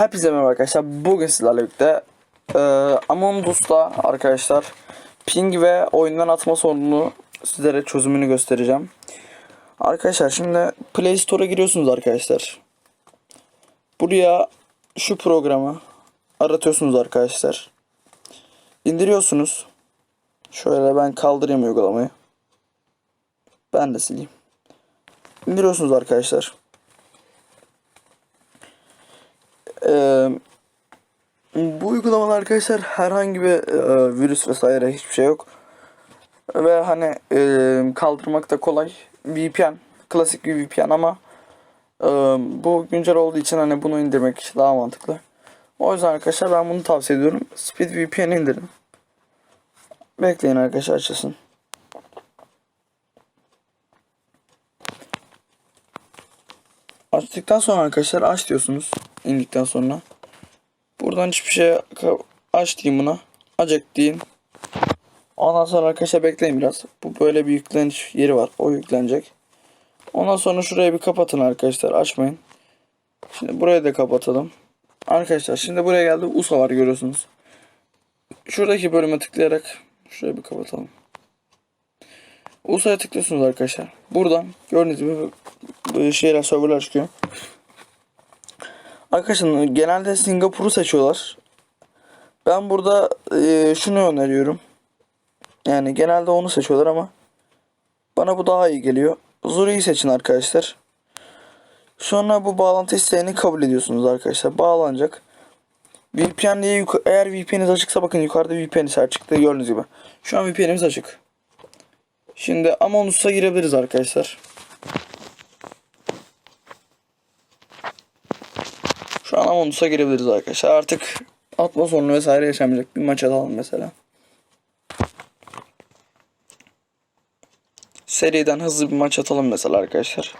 Hepinize merhaba arkadaşlar. Bugün sizlerle birlikte e, Among Us'ta arkadaşlar ping ve oyundan atma sorununu sizlere çözümünü göstereceğim. Arkadaşlar şimdi Play Store'a giriyorsunuz arkadaşlar. Buraya şu programı aratıyorsunuz arkadaşlar. İndiriyorsunuz. Şöyle ben kaldırayım uygulamayı. Ben de sileyim. İndiriyorsunuz arkadaşlar. Bu uygulamada arkadaşlar herhangi bir e, virüs vesaire hiçbir şey yok. Ve hani e, kaldırmak da kolay. VPN, klasik bir VPN ama e, bu güncel olduğu için hani bunu indirmek daha mantıklı. O yüzden arkadaşlar ben bunu tavsiye ediyorum. Speed VPN indirin. Bekleyin arkadaşlar açılsın. Açtıktan sonra arkadaşlar aç diyorsunuz. indikten sonra. Buradan hiçbir şey aç diyeyim buna. Acek deyin. Ondan sonra arkadaşlar bekleyin biraz. Bu böyle bir yükleniş yeri var. O yüklenecek. Ondan sonra şurayı bir kapatın arkadaşlar. Açmayın. Şimdi burayı da kapatalım. Arkadaşlar şimdi buraya geldi. USA var görüyorsunuz. Şuradaki bölüme tıklayarak şurayı bir kapatalım. USA'ya tıklıyorsunuz arkadaşlar. Buradan gördüğünüz gibi şeyler serverlar çıkıyor. Arkadaşlar genelde Singapur'u seçiyorlar. Ben burada e, şunu öneriyorum. Yani genelde onu seçiyorlar ama bana bu daha iyi geliyor. Zuri'yi seçin arkadaşlar. Sonra bu bağlantı isteğini kabul ediyorsunuz arkadaşlar. Bağlanacak. VPN diye eğer VPN'iniz açıksa bakın yukarıda VPN çıktı gördüğünüz gibi. Şu an VPN'imiz açık. Şimdi Among Us'a girebiliriz arkadaşlar. Şu an Among Us'a girebiliriz arkadaşlar. Artık atma sorunu vesaire yaşamayacak. Bir maç atalım mesela. Seriden hızlı bir maç atalım mesela arkadaşlar.